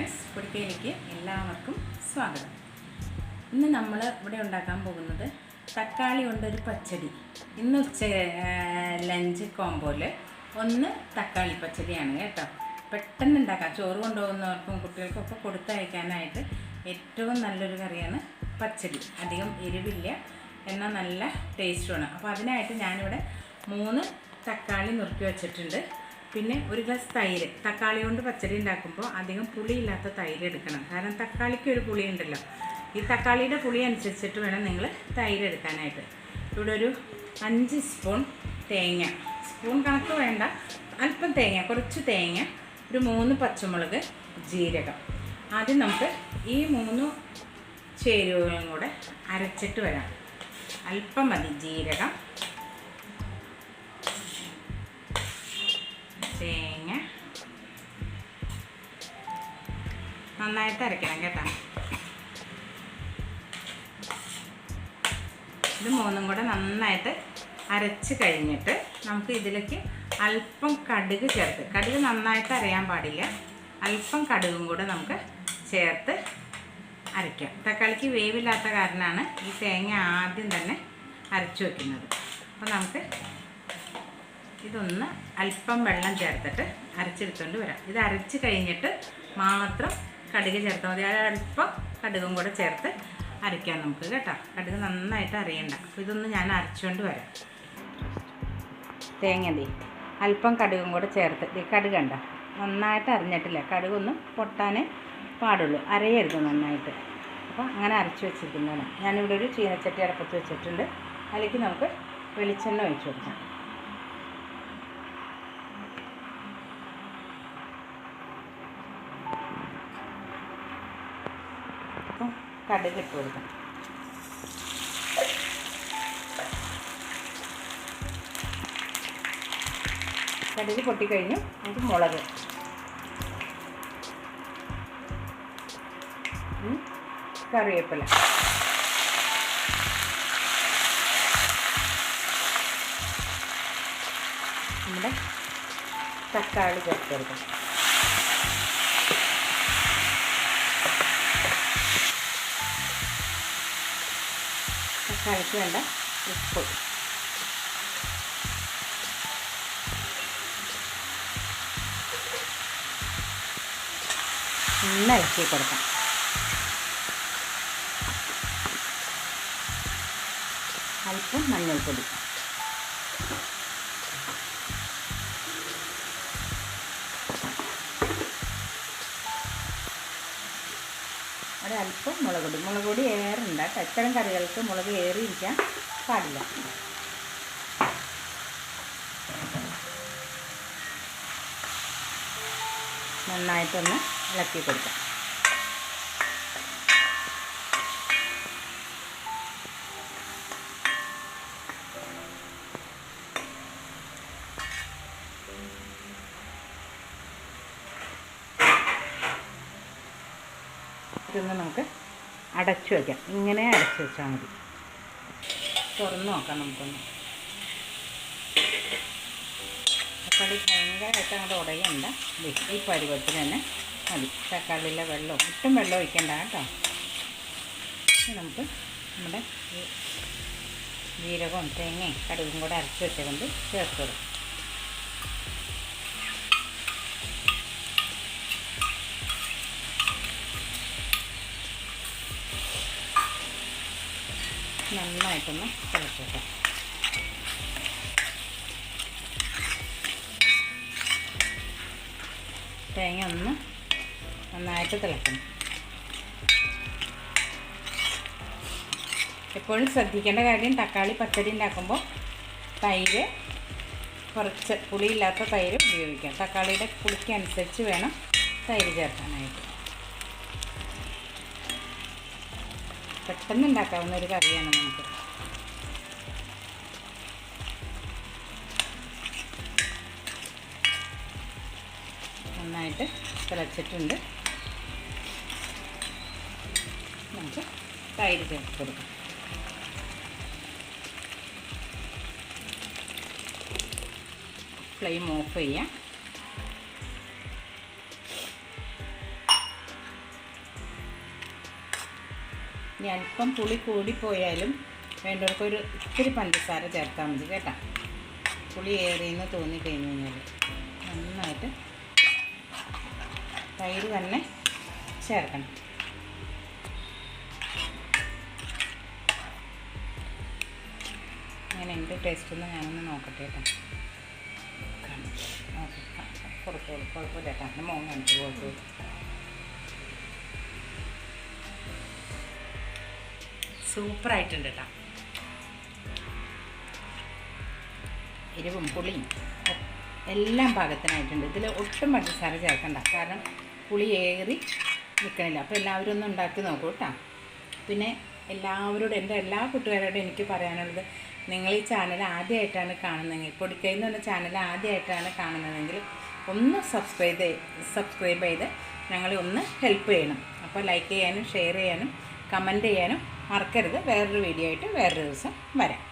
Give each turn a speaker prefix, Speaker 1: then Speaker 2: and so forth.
Speaker 1: Friends പൊടിക്കയിലേക്ക് എല്ലാവർക്കും സ്വാഗതം. ഇന്ന് നമ്മൾ ഇവിടെ ഉണ്ടാക്കാൻ പോകുന്നത് തക്കാളി കൊണ്ടൊരു പച്ചടി. ഇന്ന് ഉച്ച ലഞ്ച് കോമ്പോയിൽ ഒന്ന് തക്കാളി പച്ചടിയാണ് കേട്ടോ. പെട്ടെന്ന് ഉണ്ടാക്കാം. ചോറ് കൊണ്ടുപോകുന്നവർക്കും കുട്ടികൾക്കൊക്കെ കൊടുത്തയക്കാനായിട്ട് ഏറ്റവും നല്ലൊരു കറിയാണ് പച്ചടി. അധികം എരിവില്ല എന്നാൽ നല്ല ടേസ്റ്റുമാണ് അപ്പോൾ അതിനായിട്ട് ഞാനിവിടെ മൂന്ന് തക്കാളി നുറുക്കി വെച്ചിട്ടുണ്ട്. പിന്നെ ഒരു ഗ്ലാസ് തൈര്. തക്കാളി കൊണ്ട് പച്ചടി ഉണ്ടാക്കുമ്പോൾ അധികം പുളിയില്ലാത്ത തൈര് എടുക്കണം. കാരണം തക്കാളിക്ക് ഒരു പുളി ഉണ്ടല്ലോ. ഈ തക്കാളിയുടെ പുളി അനുസരിച്ചിട്ട് വേണം നിങ്ങൾ തൈര് എടുക്കാനായിട്ട്. ഇവിടെ ഒരു അഞ്ച് സ്പൂൺ തേങ്ങ. സ്പൂൺ കണക്ക് വേണ്ട. അല്പം തേങ്ങ കുറച്ച് തേങ്ങ ഒരു മൂന്ന് പച്ചമുളക് ജീരകം. ആദ്യം നമുക്ക് ഈ മൂന്ന് ചേരുവകളും കൂടെ അരച്ചിട്ട് വരാം. അല്പം മതി ജീരകം. നന്നായിട്ട് അരയ്ക്കണം കേട്ടോ. ഇത് മൂന്നും കൂടെ നന്നായിട്ട് അരച്ച് കഴിഞ്ഞിട്ട് നമുക്ക് ഇതിലേക്ക് അല്പം കടുക് ചേർത്ത് കടുക് നന്നായിട്ട് അരയാൻ പാടില്ല. അല്പം കടുകും കൂടെ നമുക്ക് ചേർത്ത് അരയ്ക്കാം. തക്കാളിക്ക് വേവില്ലാത്ത കാരണമാണ് ഈ തേങ്ങ ആദ്യം തന്നെ അരച്ചു വയ്ക്കുന്നത് അപ്പോൾ നമുക്ക് ഇതൊന്ന് അല്പം വെള്ളം ചേർത്തിട്ട് അരച്ചെടുത്തുകൊണ്ട് വരാം. ഇത് അരച്ച് കഴിഞ്ഞിട്ട് മാത്രം കടുക് ചേർത്താൽ മതി. അല്പം കടുകും കൂടെ ചേർത്ത് അരയ്ക്കാം നമുക്ക് കേട്ടോ. കടുക് നന്നായിട്ട് അറിയണ്ട അപ്പോൾ ഇതൊന്ന് ഞാൻ അരച്ചുകൊണ്ട് വരാം. തേങ്ങ തീ അല്പം കടുകും കൂടെ ചേർത്ത്. കടുക് കണ്ട? നന്നായിട്ട് അറിഞ്ഞിട്ടില്ല കടുകൊന്നും പൊട്ടാനേ പാടുള്ളൂ. അരയരുത് നന്നായിട്ട്. അപ്പോൾ അങ്ങനെ അരച്ച് വെച്ചിരിക്കുന്നതാണ്. ഞാനിവിടെ ഒരു ചീനച്ചട്ടി അടപ്പത്ത് വെച്ചിട്ടുണ്ട്. അതിലേക്ക് നമുക്ക് വെളിച്ചെണ്ണ ഒഴിച്ചു കൊടുക്കാം. കടുക് ഇട്ട് കൊടുക്കണം. കടുക് പൊട്ടിക്കഴിഞ്ഞു നമുക്ക് മുളക്. കറിവേപ്പില. നമ്മുടെ തക്കാളി ചേർത്ത് കൊടുക്കാം. തക്കാളിക്ക് വേണ്ട ഉപ്പ്. ഒന്ന് ഇളക്കി കൊടുക്കാം. അല്പം മഞ്ഞൾപ്പൊടി. ഒരല്പം മുളക് പൊടി മുളക് പൊടി കേട്ടോ ഇത്തരം കറികൾക്ക് മുളക് ഏറിയിരിക്കാൻ പാടില്ല. നന്നായിട്ടൊന്ന് ഇളക്കി കൊടുക്കാം. ഇതൊന്ന് നമുക്ക് അടച്ചു വയ്ക്കാം. ഇങ്ങനെ അടച്ചു വെച്ചാൽ മതി. തുറന്ന് നോക്കാം നമുക്കൊന്ന്. തക്കാളി ഭയങ്കരമായിട്ട് അങ്ങോട്ട് ഉടയണ്ട. ഈ പരുവത്തിന് തന്നെ മതി. തക്കാളിയിലെ വെള്ളം ഒട്ടും വെള്ളം ഒഴിക്കണ്ട കേട്ടോ. നമുക്ക് നമ്മുടെ ജീരകവും തേങ്ങയും കടുകും കൂടെ അരച്ച് വെച്ചുകൊണ്ട് ചേർത്ത് നന്നായിട്ടൊന്ന് തിളച്ചേക്കാം തേങ്ങ ഒന്ന് നന്നായിട്ട് തിളക്കണം. എപ്പോഴും ശ്രദ്ധിക്കേണ്ട കാര്യം തക്കാളി പച്ചടി ഉണ്ടാക്കുമ്പോൾ തൈര് കുറച്ച് പുളിയില്ലാത്ത തൈര് ഉപയോഗിക്കാം. തക്കാളിയുടെ പുളിക്കനുസരിച്ച് വേണം തൈര് ചേർക്കാനായിട്ട്. പെട്ടെന്ന് ഉണ്ടാക്കാവുന്ന ഒരു കറിയാണ് നമുക്ക്. നന്നായിട്ട് തിളച്ചിട്ടുണ്ട്. നമുക്ക് തൈര് ചേർത്ത് കൊടുക്കാം. ഫ്ലെയിം ഓഫ് ചെയ്യാം. ഇനി അല്പം പുളി കൂടിപ്പോയാലും വേണ്ടവർക്ക് ഒരു ഇത്തിരി പഞ്ചസാര ചേർത്താൽ മതി കേട്ടോ. പുളി ഏറിയെന്ന് തോന്നിക്കഴിഞ്ഞ് കഴിഞ്ഞാൽ നന്നായിട്ട് തൈര് തന്നെ ചേർക്കണം. ഞാൻ എന്ത് ടേസ്റ്റ് ഒന്ന് ഞാനൊന്ന് നോക്കട്ടെ കേട്ടോ. ഓക്കെ പുറത്തോളൂ കുഴപ്പമില്ല കേട്ടോ. എന്റെ മോൻ കാണിച്ചു കുഴപ്പമില്ല സൂപ്പറായിട്ടുണ്ട് കേട്ടോ. എരിവും പുളിയും എല്ലാം പാകത്തിനായിട്ടുണ്ട്. ഇതിൽ ഒട്ടും പഞ്ചസാര ചേർക്കണ്ട. കാരണം പുളി ഏറി നിൽക്കണില്ല അപ്പോൾ എല്ലാവരും ഒന്ന് ഉണ്ടാക്കി നോക്കൂ കേട്ടോ. പിന്നെ എല്ലാവരോടും എന്റെ എല്ലാ കൂട്ടുകാരോടും എനിക്ക് പറയാനുള്ളത് നിങ്ങൾ ഈ ചാനൽ ആദ്യമായിട്ടാണ് കാണുന്നതെങ്കിൽ പൊടിക്കൈ എന്ന് പറഞ്ഞ ചാനൽ ആദ്യമായിട്ടാണ് കാണുന്നതെങ്കിൽ ഒന്ന് സബ്സ്ക്രൈബ് സബ്സ്ക്രൈബ് ചെയ്ത് ഞങ്ങളെ ഒന്ന് ഹെൽപ്പ് ചെയ്യണം. അപ്പോൾ ലൈക്ക് ചെയ്യാനും ഷെയർ ചെയ്യാനും കമന്റ് ചെയ്യാനും മറക്കരുത്. വേറൊരു വീഡിയോ ആയിട്ട് വേറൊരു ദിവസം വരാം.